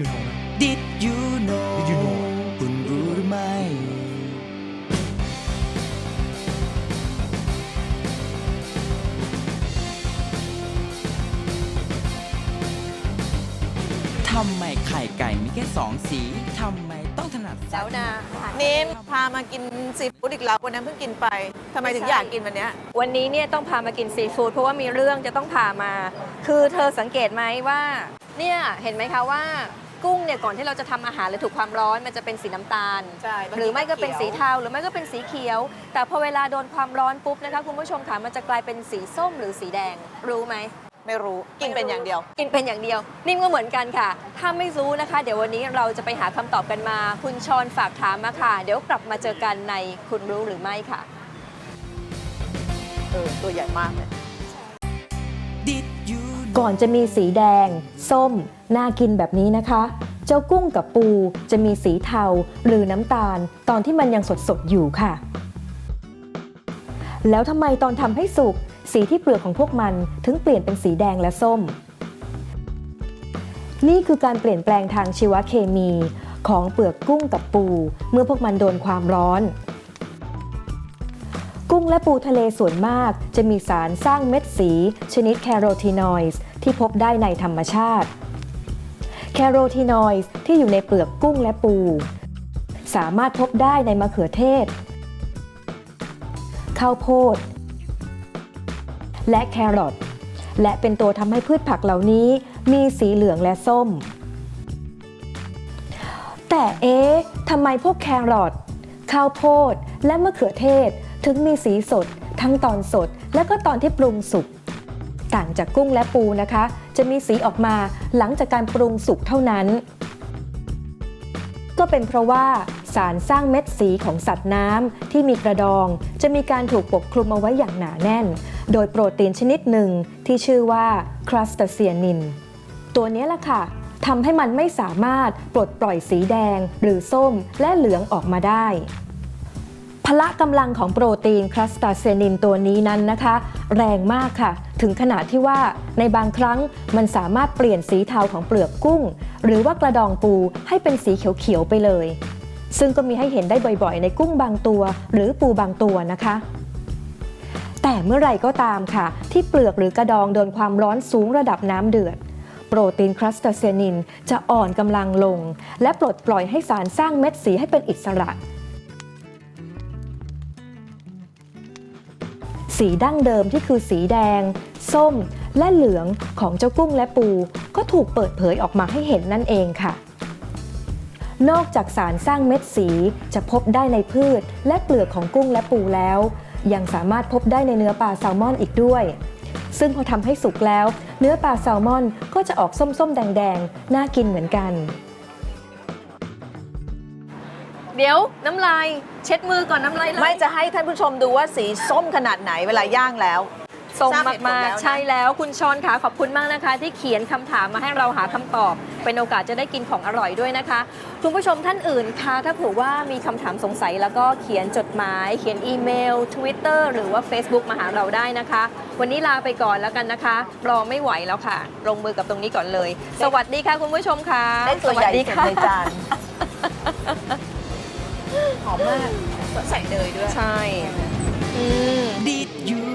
you know นะ Did you know Did you know คุณรู้หรือไม่ ทำไมไข่ไก่มีแค่สองสี ทำไมต้องถนัดแล้วนะนิมพามากินซีฟู้ดอีกแล้ววันนั้นเพิ่งกินไปทำไมถึงอยากกินวันเนี้ยวันนี้เนี่ยต้องพามากินซีฟู้ดเพราะว่ามีเรื่องจะต้องพามา คือเธอสังเกตไหมว่า เนี่ยเห็นไหมคะว่ากุ้งเนี่ยก่อนที่เราจะทำอาหารหรือถูกความร้อนมันจะเป็นสีน้ำตาล ใช่บางทีหรือไม่ก็เป็นสีเขียวเทาหรือไม่ก็เป็นสีเขียว แต่พอเวลาโดนความร้อนปุ๊บนะคะคุณผู้ชมค่ะมันจะกลายเป็นสีส้มหรือสีแดงรู้ไหม ไม่รู้กินเป็นอย่างเดียว กินเป็นอย่างเดียว นิ่มก็เหมือนกันค่ะ ถ้าไม่รู้นะคะ เดี๋ยววันนี้เราจะไปหาคำตอบกันมา คุณชอนฝากถามมาค่ะ เดี๋ยวกลับมาเจอกันในคุณรู้หรือไม่ค่ะ เออ ตัวใหญ่มากเลย Did you ก่อนจะมีสีแดง ส้ม น่ากินแบบนี้นะคะ เจ้ากุ้งกับปูจะมีสีเทาหรือน้ำตาล ตอนที่มันยังสดๆอยู่ค่ะ แล้วทำไมตอนทำให้สุกสีที่เปลือกของพวกมันถึงเปลี่ยนเป็นสีแดงและส้ม นี่คือการเปลี่ยนแปลงทางชีวเคมีของเปลือกกุ้งกับปู เมื่อพวกมันโดนความร้อน กุ้งและปูทะเลส่วนมาก จะมีสารสร้างเม็ดสี ชนิดแคโรทีนอยด์ที่พบได้ในธรรมชาติ แคโรทีนอยด์ที่อยู่ในเปลือกกุ้งและปู สามารถพบได้ในมะเขือเทศ ข้าวโพด และแครอทและเป็นตัวทำให้พืชผักเหล่านี้มีสีเหลืองและส้ม แต่เอ๊ะทำไมพวกแครอทข้าวโพดและมะเขือเทศ ถึงมีสีสด ทั้งตอนสด และก็ตอนที่ปรุงสุกต่างจากกุ้งและปูนะคะ จะมีสีออกมาหลังจากการปรุงสุกเท่านั้น ก็เป็นเพราะว่าสารสร้างเม็ดสีของสัตว์น้ำที่มีกระดอง จะมีการถูกปกคลุมเอาไว้อย่างหนาแน่น โดยโปรตีนชนิดหนึ่งที่ชื่อว่าครัสตาเซียนิน ตัวนี้แหละค่ะทำให้มันไม่สามารถปลดปล่อยสีแดง หรือส้มและเหลืองออกมาได้ ละกำลังของโปรตีนครัสตาเซนินตัวนี้นั้นนะคะ แรงมากค่ะ ถึงขนาดที่ว่าในบางครั้งมันสามารถเปลี่ยนสีเทาของเปลือกกุ้ง หรือว่ากระดองปูให้เป็นสีเขียวๆไปเลย ซึ่งก็มีให้เห็นได้บ่อยๆ ในกุ้งบางตัว หรือปูบางตัวนะคะ แต่เมื่อไรก็ตามค่ะ ที่เปลือกหรือกระดองโดนความร้อนสูงระดับน้ำเดือดโปรตีนครัสตาเซนินจะอ่อนกำลังลง และปลดปล่อยให้สารสร้างเม็ดสีให้เป็นอิสระ สีดั้งเดิมที่คือสีแดง ส้ม และเหลืองของเจ้ากุ้งและปู ก็ถูกเปิดเผยออกมาให้เห็นนั่นเองค่ะ นอกจากสารสร้างเม็ดสีจะพบได้ในพืช และเปลือกของกุ้งและปูแล้ว ยังสามารถพบได้ในเนื้อปลาแซลมอนอีกด้วย ซึ่งพอทำให้สุกแล้ว เนื้อปลาแซลมอนก็จะออกส้มๆ แดงๆ น่ากินเหมือนกัน เดี๋ยวน้ำลายเช็ดมือก่อนน้ำลายไหลไม่จะให้ท่านผู้ชมดูว่าสีส้มขนาดไหนเวลาย่างแล้วส้มทราบเหตุผลมากแล้วนะๆใช่แล้วคุณชอนค่ะขอบคุณมากนะคะ ที่เขียนคำถามมาให้เราหาคำตอบ เป็นโอกาสจะได้กินของอร่อยด้วยนะคะ คุณผู้ชมท่านอื่นคะถ้าเผื่อว่ามีคำถามสงสัยแล้วก็เขียนจดหมาย เขียนอีเมล Twitter หรือว่า Facebook มาหาเราได้นะคะ วันนี้ลาไปก่อนแล้วกันนะคะ รอไม่ไหวแล้วค่ะ ลงมือกับตรงนี้ก่อนเลย สวัสดีค่ะคุณผู้ชมค่ะได้ตัวใหญ่สสดีสุดค่ะในจาน หอมมากใส่เนยด้วย ใช่ อืม Did you